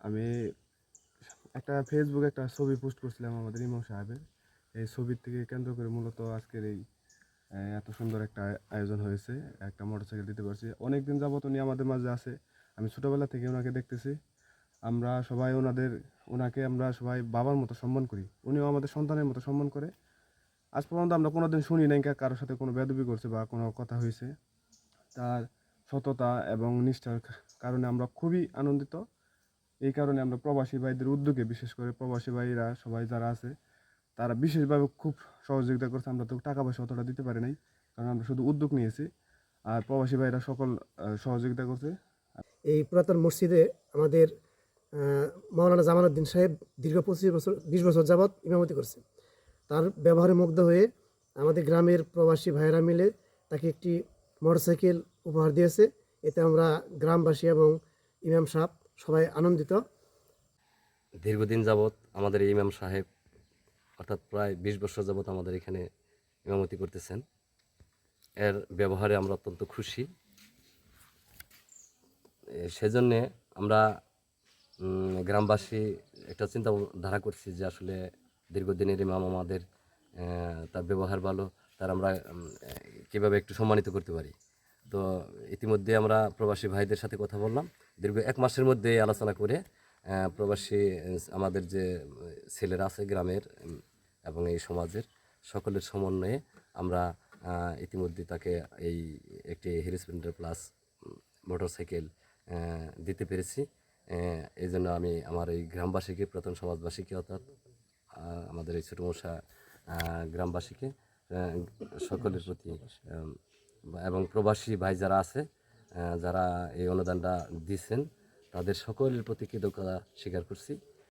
আমি একটা ফেসবুকে একটা ছবি পোস্ট করছিলাম আমাদের ইমাম সাহেবের। এই ছবির থেকে কেন্দ্র করে মূলত আজকের এই এত সুন্দর একটা আয়োজন হয়েছে। একটা মোটরসাইকেল দিতে পারছি। অনেক দিন যাবত উনি আমাদের মাঝে আছে। আমি ছোটোবেলা থেকে ওনাকে দেখতেছি। আমরা সবাই ওনাদের ওনাকে আমরা সবাই বাবার মতো সম্মান করি। উনিও আমাদের সন্তানের মতো সম্মান করে। আজ পর্যন্ত আমরা কোনো দিন শুনি নাই কারোর সাথে কোনো বেদবি করছে বা কোনো কথা হয়েছে। তার সততা এবং নিষ্ঠার কারণে আমরা খুবই আনন্দিত। এই কারণে আমরা প্রবাসী ভাইদের উদ্যোগে, বিশেষ করে প্রবাসী ভাইরা সবাই যারা আছে, তারা বিশেষভাবে খুব সহযোগিতা করছে। আমরা তো টাকা পয়সা অতটা দিতে পারি নাই, কারণ আমরা শুধু উদ্যোগ নিয়েছি। আর প্রবাসী ভাইরা সকল সহযোগিতা করছে। এই পুরাতন মসজিদে আমাদের মাওলানা জামালউদ্দিন সাহেব দীর্ঘ পঁচিশ বছর, বিশ বছর যাবৎ ইমামতি করছে। তার ব্যবহারে মুগ্ধ হয়ে আমাদের গ্রামের প্রবাসী ভাইয়েরা মিলে তাকে একটি মোটরসাইকেল উপহার দিয়েছে। এতে আমরা গ্রামবাসী এবং ইমাম সাহেব সবাই আনন্দিত। দীর্ঘদিন যাবৎ আমাদের ইমাম সাহেব, অর্থাৎ প্রায় বিশ বছর যাবৎ আমাদের এখানে ইমামতি করতেছেন। এর ব্যবহারে আমরা অত্যন্ত খুশি। সেজন্যে আমরা গ্রামবাসী একটা চিন্তা ধারা করছি যে আসলে দীর্ঘদিনের ইমাম আমাদের তার ব্যবহার ভালো, তার আমরা কীভাবে একটু সম্মানিত করতে পারি। তো ইতিমধ্যে আমরা প্রবাসী ভাইদের সাথে কথা বললাম। দীর্ঘ এক মাসের মধ্যে আলোচনা করে প্রবাসী আমাদের যে ছেলেরা আছে গ্রামের এবং এই সমাজের সকলের সমন্বয়ে আমরা ইতিমধ্যে তাকে এই একটি হিরো স্প্লেন্ডার প্লাস মোটরসাইকেল দিতে পেরেছি। এই জন্য আমি আমার এই গ্রামবাসীকে, প্রথম সমাজবাসীকে অর্থাৎ আমাদের এই ছোটো মশা গ্রামবাসীকে সকলের প্রতি এবং প্রবাসী ভাই যারা আছে যারা এই অনুদানটা দিচ্ছেন তাদের সকলের প্রতি কৃতজ্ঞতা স্বীকার করছি।